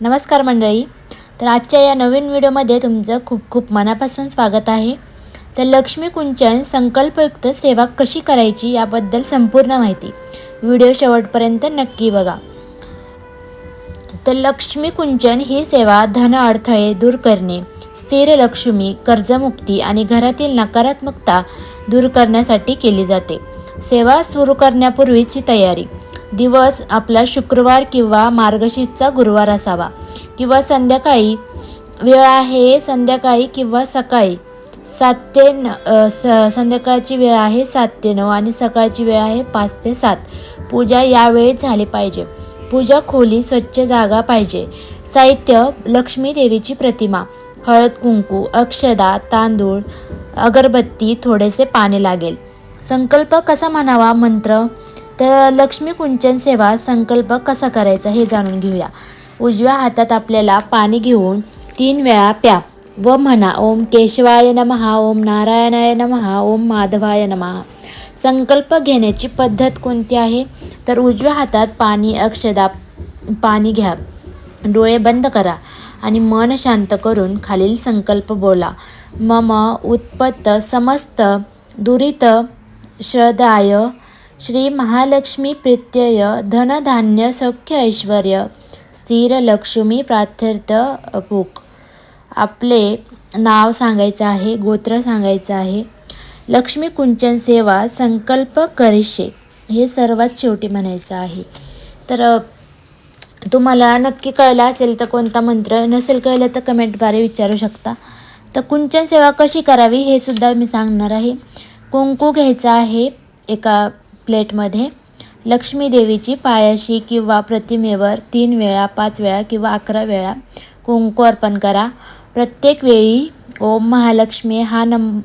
नमस्कार मंडळी. तर आजच्या या नवीन व्हिडिओमध्ये तुमचं खूप खूप मनापासून स्वागत आहे. तर लक्ष्मी कुंचन संकल्पयुक्त सेवा कशी करायची याबद्दल संपूर्ण माहिती व्हिडिओ शेवटपर्यंत नक्की बघा. तर लक्ष्मी कुंचन ही सेवा धन अडथळे दूर करणे स्थिर लक्ष्मी कर्जमुक्ती आणि घरातील नकारात्मकता दूर करण्यासाठी केली जाते. सेवा सुरू करण्यापूर्वीची तयारी. दिवस आपला शुक्रवार किंवा मार्गशीर्षचा गुरुवार असावा. किंवा संध्याकाळी वेळ आहे संध्याकाळी किंवा सकाळी. सात ते न स संध्याकाळची वेळ आहे सात ते नऊ आणि सकाळची वेळ आहे पाच ते सात. पूजा यावेळी झाली पाहिजे. पूजा खोली स्वच्छ जागा पाहिजे. साहित्य लक्ष्मी देवीची प्रतिमा. हळद कुंकू अक्षदा तांदूळ अगरबत्ती थोडेसे पाणी लागेल. संकल्प कसा म्हणावा? मंत्र तर लक्ष्मी कुंचन सेवा संकल्प कसा करायचा हे जाणून घेऊया. उजव्या हातात आपल्याला पाणी घेऊन तीन वेळा प्या. व म्हणा ओम केशवाय नमहा ओम नारायणाय नमहा ओम माधवाय नमहा संकल्प घेण्याची पद्धत कोणती आहे? तर उजव्या हातात पाणी अक्षदा पाणी घ्या. डोळे बंद करा आणि मन शांत करून खालील संकल्प बोला. मम उत्पत्त समस्त दुरित श्रदाय श्री महालक्ष्मी प्रित्यय धनधान्य सौख्य ऐश्वर स्थिर लक्ष्मी प्रार्थर्थ भूक आपले नाव सांगायचं आहे गोत्र सांगायचं आहे. लक्ष्मी कुंचन सेवा संकल्प करिशे हे सर्वात शेवटी म्हणायचं आहे. तर तुम्हाला नक्की कळलं असेल तर कोणता मंत्र नसेल कळलं तर कमेंटद्वारे विचारू शकता. तर कुंचन सेवा कशी करावी हे सुद्धा मी सांगणार आहे. कुंकू घ्यायचं आहे एका प्लेटमध्ये लक्ष्मी देवीची पायाशी किंवा प्रतिमेवर तीन वेळा पाच वेळा किंवा अकरा वेळा कुंकू अर्पण करा. प्रत्येक वेळी ओम महालक्ष्मी हा नम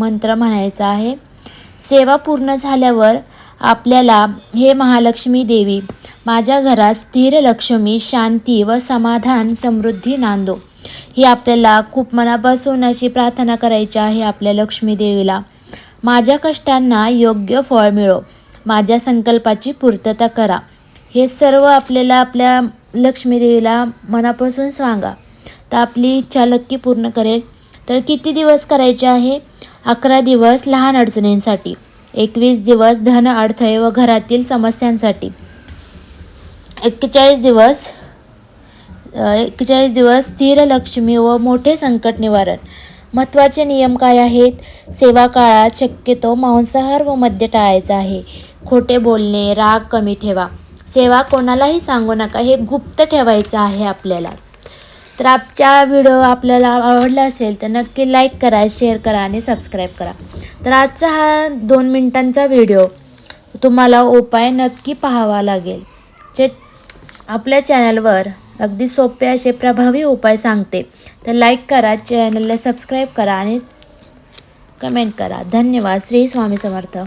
मंत्र म्हणायचा आहे. सेवा पूर्ण झाल्यावर आपल्याला हे महालक्ष्मी देवी माझ्या घरात स्थिर लक्ष्मी शांती व समाधान समृद्धी नांदो. ही आपल्याला खूप मनापासून अशी प्रार्थना करायची आहे आपल्या लक्ष्मी देवीला. माझ्या कष्टांना योग्य फळ मिळो. माझ्या संकल्पाची पूर्तता करा. हे सर्व आपल्याला आपल्या लक्ष्मीदेवीला मनापासून सांगा. तर आपली इच्छा नक्की पूर्ण करेल. तर किती दिवस करायचे आहे? अकरा दिवस लहान अडचणींसाठी. एकवीस दिवस धन अडथळे व घरातील समस्यांसाठी. एक्केचाळीस दिवस एक्केचाळीस दिवस स्थिर लक्ष्मी व मोठे संकट निवारण. महत्त्वाचे नियम काय आहेत? सेवा काळात शक्यतो मांसाहार व मद्य टाळायचा आहे. खोटे बोलणे राग कमी ठेवा. सेवा कोणालाही सांगू नका हे गुप्त ठेवायचं आहे आपल्याला. तर आजचा व्हिडिओ आपल्याला आवडला असेल तर नक्की लाईक करा शेअर करा आणि सबस्क्राईब करा. तर आजचा हा दोन मिनटांचा व्हिडिओ तुम्हाला उपाय नक्की पाहावा लागेल. जे आपल्या चॅनलवर अगदी सोपे असे प्रभावी उपाय सांगते. तर लाईक करा चॅनलला सबस्क्राईब करा आणि कमेंट करा. धन्यवाद. श्री स्वामी समर्थ.